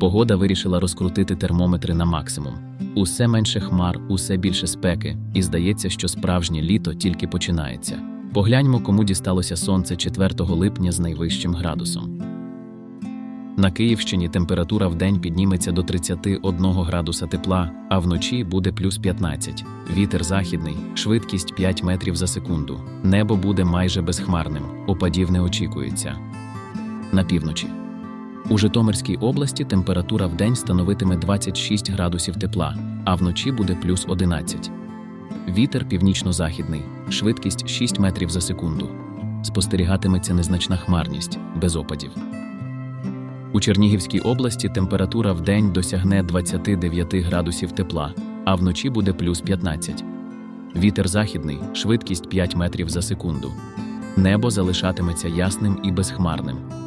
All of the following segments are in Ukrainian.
Погода вирішила розкрутити термометри на максимум. Усе менше хмар, усе більше спеки, і здається, що справжнє літо тільки починається. Погляньмо, кому дісталося сонце 4 липня з найвищим градусом. На Київщині температура в день підніметься до 31 градуса тепла, а вночі буде плюс 15. Вітер західний, швидкість 5 метрів за секунду. Небо буде майже безхмарним, опадів не очікується. На півночі. У Житомирській області температура в день становитиме 26 градусів тепла, а вночі буде плюс 11. Вітер північно-західний, швидкість 6 метрів за секунду. Спостерігатиметься незначна хмарність, без опадів. У Чернігівській області температура в день досягне 29 градусів тепла, а вночі буде плюс 15. Вітер західний, швидкість 5 метрів за секунду. Небо залишатиметься ясним і безхмарним.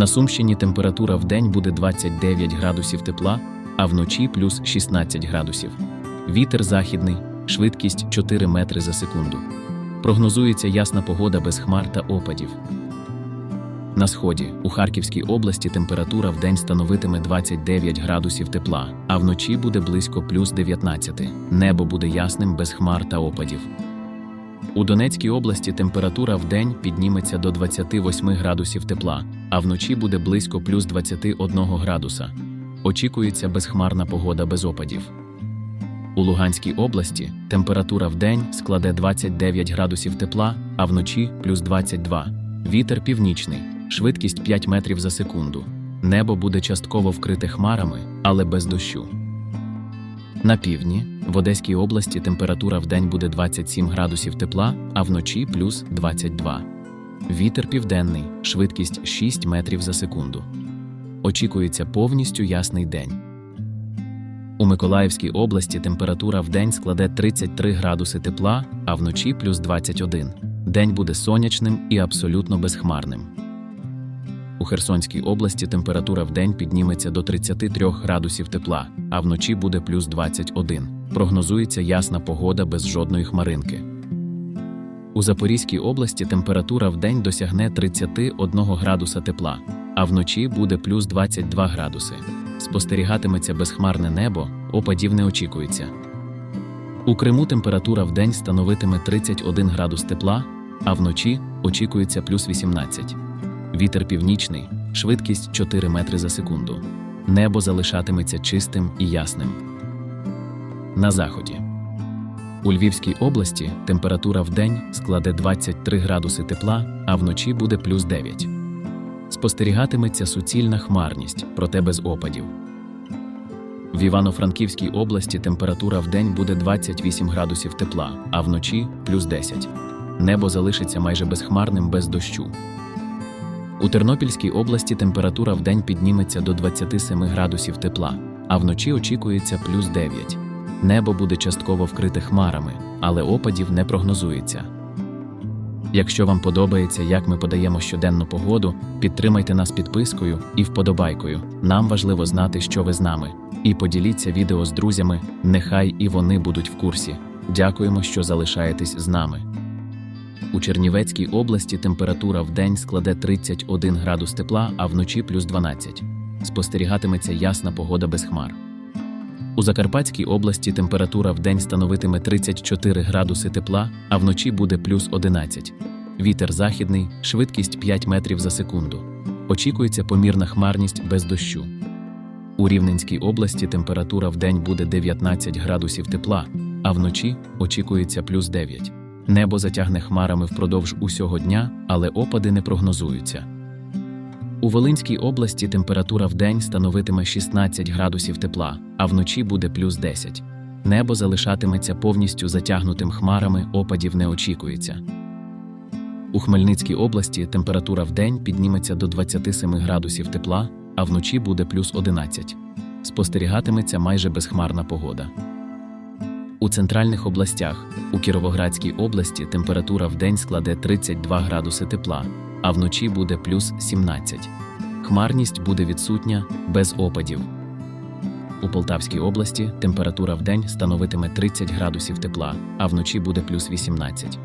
На Сумщині температура в день буде 29 градусів тепла, а вночі плюс 16 градусів. Вітер західний, швидкість 4 метри за секунду. Прогнозується ясна погода без хмар та опадів. На сході у Харківській області температура в день становитиме 29 градусів тепла, а вночі буде близько плюс 19. Небо буде ясним без хмар та опадів. У Донецькій області температура в день підніметься до 28 градусів тепла, а вночі буде близько плюс 21 градуса. Очікується безхмарна погода без опадів. У Луганській області температура в день складе 29 градусів тепла, а вночі плюс 22. Вітер північний, швидкість 5 метрів за секунду. Небо буде частково вкрите хмарами, але без дощу. На півдні в Одеській області температура в день буде 27 градусів тепла, а вночі плюс 22. Вітер південний, швидкість 6 метрів за секунду. Очікується повністю ясний день. У Миколаївській області температура в день складе 33 градуси тепла, а вночі плюс 21. День буде сонячним і абсолютно безхмарним. У Херсонській області температура в день підніметься до 33 градусів тепла, а вночі буде плюс 21. Прогнозується ясна погода без жодної хмаринки. У Запорізькій області температура в день досягне 31 градуса тепла, а вночі буде плюс 22 градуси. Спостерігатиметься безхмарне небо, опадів не очікується. У Криму температура в день становитиме 31 градус тепла, а вночі очікується плюс 18. Вітер північний, швидкість 4 метри за секунду. Небо залишатиметься чистим і ясним. На заході. У Львівській області температура в день складе 23 градуси тепла, а вночі буде плюс 9. Спостерігатиметься суцільна хмарність, проте без опадів. В Івано-Франківській області температура в день буде 28 градусів тепла, а вночі плюс 10. Небо залишиться майже безхмарним без дощу. У Тернопільській області температура в день підніметься до 27 градусів тепла, а вночі очікується плюс 9. Небо буде частково вкрите хмарами, але опадів не прогнозується. Якщо вам подобається, як ми подаємо щоденну погоду, підтримайте нас підпискою і вподобайкою. Нам важливо знати, що ви з нами. І поділіться відео з друзями, нехай і вони будуть в курсі. Дякуємо, що залишаєтесь з нами. У Чернівецькій області температура в день складе 31 градус тепла, а вночі плюс 12. Спостерігатиметься ясна погода без хмар. У Закарпатській області температура в день становитиме 34 градуси тепла, а вночі буде плюс 11. Вітер західний, швидкість 5 метрів за секунду. Очікується помірна хмарність без дощу. У Рівненській області температура в день буде 19 градусів тепла, а вночі очікується плюс 9. Небо затягне хмарами впродовж усього дня, але опади не прогнозуються. У Волинській області температура в день становитиме 16 градусів тепла, а вночі буде плюс 10. Небо залишатиметься повністю затягнутим хмарами, опадів не очікується. У Хмельницькій області температура в день підніметься до 27 градусів тепла, а вночі буде плюс 11. Спостерігатиметься майже безхмарна погода. У центральних областях у Кіровоградській області температура в день складе 32 градуси тепла, а вночі буде плюс 17. Хмарність буде відсутня без опадів. У Полтавській області температура в день становитиме 30 градусів тепла, а вночі буде плюс 18.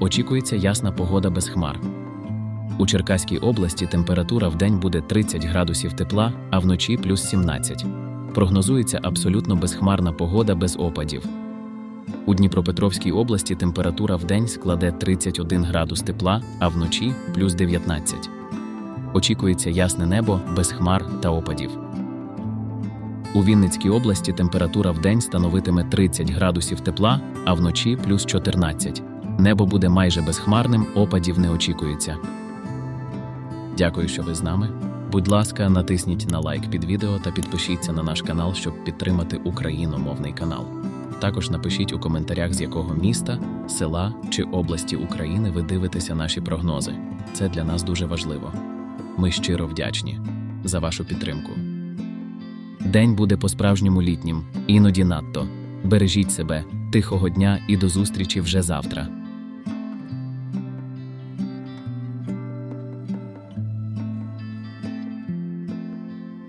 Очікується ясна погода без хмар. У Черкаській області температура в день буде 30 градусів тепла, а вночі плюс 17. Прогнозується абсолютно безхмарна погода без опадів. У Дніпропетровській області температура в день складе 31 градус тепла, а вночі плюс 19. Очікується ясне небо без хмар та опадів. У Вінницькій області температура в день становитиме 30 градусів тепла, а вночі плюс 14. Небо буде майже безхмарним, опадів не очікується. Дякую, що ви з нами. Будь ласка, натисніть на лайк під відео та підпишіться на наш канал, щоб підтримати україномовний канал. Також напишіть у коментарях, з якого міста, села чи області України ви дивитеся наші прогнози. Це для нас дуже важливо. Ми щиро вдячні за вашу підтримку. День буде по-справжньому літнім, іноді надто. Бережіть себе, тихого дня і до зустрічі вже завтра.